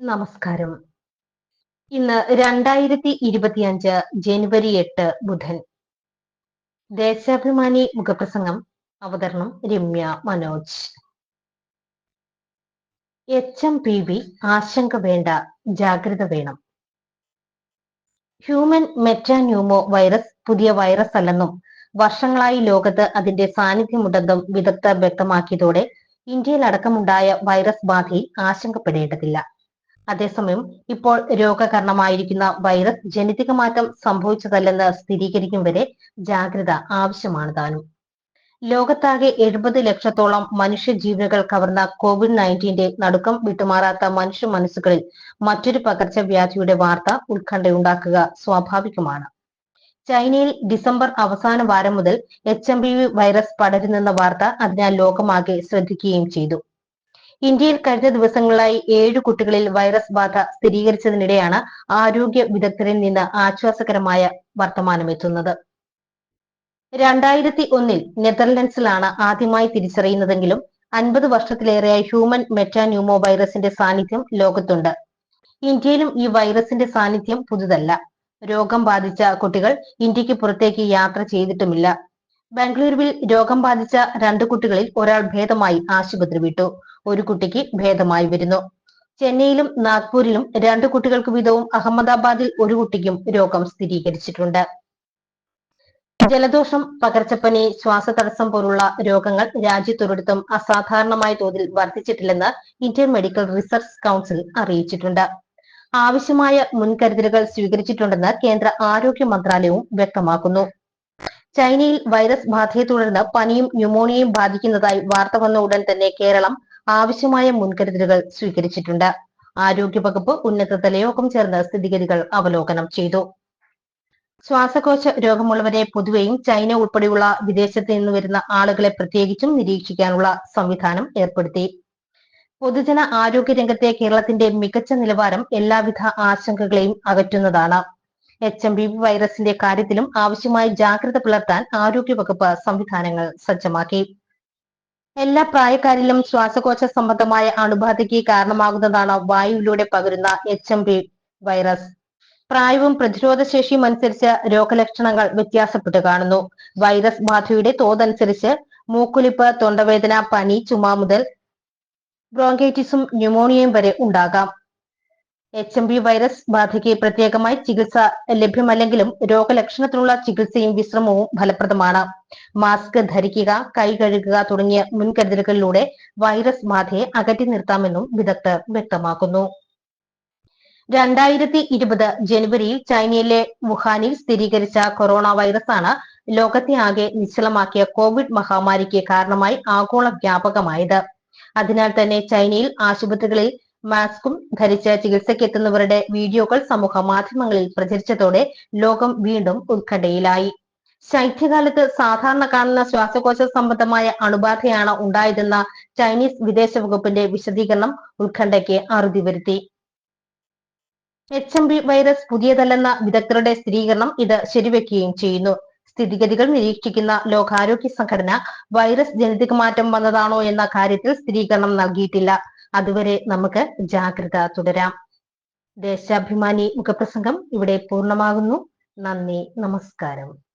നമസ്കാരം. ഇന്ന് രണ്ടായിരത്തി ഇരുപത്തിയഞ്ച് ജനുവരി എട്ട് ബുധൻ. ദേശാഭിമാനി മുഖപ്രസംഗം അവതരണം Ramya Manoj. H M P V ആശങ്ക വേണ്ട ജാഗ്രത വേണം. ഹ്യൂമൻ മെറ്റാന്യൂമോ വൈറസ് പുതിയ വൈറസ് അല്ലെന്നും വർഷങ്ങളായി ലോകത്ത് അതിന്റെ സാന്നിധ്യമുണ്ടെന്നും വിദഗ്ധർ വ്യക്തമാക്കിയതോടെ ഇന്ത്യയിൽ അടക്കമുണ്ടായ വൈറസ് ബാധയിൽ ആശങ്കപ്പെടേണ്ടതില്ല. അതേസമയം ഇപ്പോൾ രോഗകാരണമായിരിക്കുന്ന വൈറസ് ജനിതക മാറ്റം സംഭവിച്ചതല്ലെന്ന് സ്ഥിരീകരിക്കും വരെ ജാഗ്രത ആവശ്യമാണ് താനും. ലോകത്താകെ എഴുപത് ലക്ഷത്തോളം മനുഷ്യ ജീവനുകൾ കവർന്ന കോവിഡ് നയന്റീന്റെ നടുക്കം വിട്ടുമാറാത്ത മനുഷ്യ മനസ്സുകളിൽ മറ്റൊരു പകർച്ചവ്യാധിയുടെ വാർത്ത ഉത്കണ്ഠയുണ്ടാക്കുക സ്വാഭാവികമാണ്. ചൈനയിൽ ഡിസംബർ അവസാന വാരം മുതൽ എച്ച് വൈറസ് പടരുന്നെന്ന വാർത്ത അതിനാൽ ലോകമാകെ ശ്രദ്ധിക്കുകയും ചെയ്തു. ഇന്ത്യയിൽ കഴിഞ്ഞ ദിവസങ്ങളായി ഏഴ് കുട്ടികളിൽ വൈറസ് ബാധ സ്ഥിരീകരിച്ചതിനിടെയാണ് ആരോഗ്യ വിദഗ്ധരിൽ നിന്ന് ആശ്വാസകരമായ വർത്തമാനമെത്തുന്നത്. രണ്ടായിരത്തി ഒന്നിൽ നെതർലൻഡ്സിലാണ് ആദ്യമായി തിരിച്ചറിയുന്നതെങ്കിലും അൻപത് വർഷത്തിലേറെയായി ഹ്യൂമൻ മെറ്റാന്യൂമോ വൈറസിന്റെ സാന്നിധ്യം ലോകത്തുണ്ട്. ഇന്ത്യയിലും ഈ വൈറസിന്റെ സാന്നിധ്യം പുതുതല്ല. രോഗം ബാധിച്ച കുട്ടികൾ ഇന്ത്യയ്ക്ക് പുറത്തേക്ക് യാത്ര ചെയ്തിട്ടുമില്ല. ബാംഗ്ലൂരുവിൽ രോഗം ബാധിച്ച രണ്ട് കുട്ടികളിൽ ഒരാൾ ഭേദമായി ആശുപത്രി വിട്ടു. ഒരു കുട്ടിക്ക് ഭേദമായി വരുന്നു. ചെന്നൈയിലും നാഗ്പൂരിലും രണ്ട് കുട്ടികൾക്ക് വീതവും അഹമ്മദാബാദിൽ ഒരു കുട്ടിക്കും രോഗം സ്ഥിരീകരിച്ചിട്ടുണ്ട്. ജലദോഷം പകർച്ചപ്പനി ശ്വാസതടസ്സം പോലുള്ള രോഗങ്ങൾ രാജ്യത്തൊരിടത്തും അസാധാരണമായ തോതിൽ വർദ്ധിച്ചിട്ടില്ലെന്ന് ഇന്ത്യൻ മെഡിക്കൽ റിസർച്ച് കൗൺസിൽ അറിയിച്ചിട്ടുണ്ട്. ആവശ്യമായ മുൻകരുതലുകൾ സ്വീകരിച്ചിട്ടുണ്ടെന്ന് കേന്ദ്ര ആരോഗ്യ മന്ത്രാലയവും വ്യക്തമാക്കുന്നു. ചൈനയിൽ വൈറസ് ബാധയെ തുടർന്ന് പനിയും ന്യൂമോണിയയും ബാധിക്കുന്നതായി വാർത്ത വന്ന ഉടൻ തന്നെ കേരളം ആവശ്യമായ മുൻകരുതലുകൾ സ്വീകരിച്ചിട്ടുണ്ട്. ആരോഗ്യവകുപ്പ് ഉന്നതതല യോഗം ചേർന്ന് സ്ഥിതിഗതികൾ അവലോകനം ചെയ്തു. ശ്വാസകോശ രോഗമുള്ളവരെ പൊതുവെയും ചൈന ഉൾപ്പെടെയുള്ള വിദേശത്ത് നിന്ന് വരുന്ന ആളുകളെ പ്രത്യേകിച്ചും നിരീക്ഷിക്കാനുള്ള സംവിധാനം ഏർപ്പെടുത്തി. പൊതുജന ആരോഗ്യ രംഗത്തെ കേരളത്തിന്റെ മികച്ച നിലവാരം എല്ലാവിധ ആശങ്കകളെയും അകറ്റുന്നതാണ്. എച്ച് എം ബി വൈറസിന്റെ കാര്യത്തിലും ആവശ്യമായ ജാഗ്രത പുലർത്താൻ ആരോഗ്യവകുപ്പ് സംവിധാനങ്ങൾ സജ്ജമാക്കി. എല്ലാ പ്രായക്കാരിലും ശ്വാസകോശ സംബന്ധമായ അണുബാധയ്ക്ക് കാരണമാകുന്നതാണ് വായുവിലൂടെ പകരുന്ന എച്ച് എം വൈറസ് പ്രായവും പ്രതിരോധ ശേഷിയും അനുസരിച്ച് രോഗലക്ഷണങ്ങൾ വ്യത്യാസപ്പെട്ട് കാണുന്നു. വൈറസ് ബാധയുടെ തോതനുസരിച്ച് മൂക്കുലിപ്പ് തൊണ്ടവേദന പനി ചുമ മുതൽ ബ്രോങ്കൈറ്റിസും ന്യൂമോണിയയും വരെ ഉണ്ടാകാം. എച്ച് എം ബി വൈറസ് ബാധയ്ക്ക് പ്രത്യേകമായി ചികിത്സ ലഭ്യമല്ലെങ്കിലും രോഗലക്ഷണത്തിനുള്ള ചികിത്സയും വിശ്രമവും ഫലപ്രദമാണ്. മാസ്ക് ധരിക്കുക കൈ കഴുകുക തുടങ്ങിയ മുൻകരുതലുകളിലൂടെ വൈറസ് ബാധയെ അകറ്റി നിർത്താമെന്നും വിദഗ്ധർ വ്യക്തമാക്കുന്നു. രണ്ടായിരത്തി ഇരുപത് ജനുവരിയിൽ ചൈനയിലെ വുഹാനിൽ സ്ഥിരീകരിച്ച കൊറോണ വൈറസാണ് ലോകത്തെ ആകെ നിശ്ചലമാക്കിയ കോവിഡ് മഹാമാരിക്ക് കാരണമായി ആഗോള വ്യാപകമായത്. അതിനാൽ തന്നെ ചൈനയിൽ ആശുപത്രികളിൽ മാസ്കും ധരിച്ച് ചികിത്സയ്ക്ക് എത്തുന്നവരുടെ വീഡിയോകൾ സമൂഹ മാധ്യമങ്ങളിൽ പ്രചരിച്ചതോടെ ലോകം വീണ്ടും ഉത്കണ്ഠയിലായി. ശൈത്യകാലത്ത് സാധാരണ കാണുന്ന ശ്വാസകോശ സംബന്ധമായ അണുബാധയാണ് ഉണ്ടായതെന്ന ചൈനീസ് വിദേശ വകുപ്പിന്റെ വിശദീകരണം ഉത്കണ്ഠയ്ക്ക് അറുതി വരുത്തി. എച്ച് എം ബി വൈറസ് പുതിയതല്ലെന്ന വിദഗ്ധരുടെ സ്ഥിരീകരണം ഇത് ശരിവെക്കുകയും ചെയ്യുന്നു. സ്ഥിതിഗതികൾ നിരീക്ഷിക്കുന്ന ലോകാരോഗ്യ സംഘടന വൈറസ് ജനിതക മാറ്റം വന്നതാണോ എന്ന കാര്യത്തിൽ സ്ഥിരീകരണം നൽകിയിട്ടില്ല. അതുവരെ നമുക്ക് ജാഗ്രത തുടരാം. ദേശാഭിമാനി മുഖപ്രസംഗം ഇവിടെ പൂർണമാകുന്നു. നന്ദി നമസ്കാരം.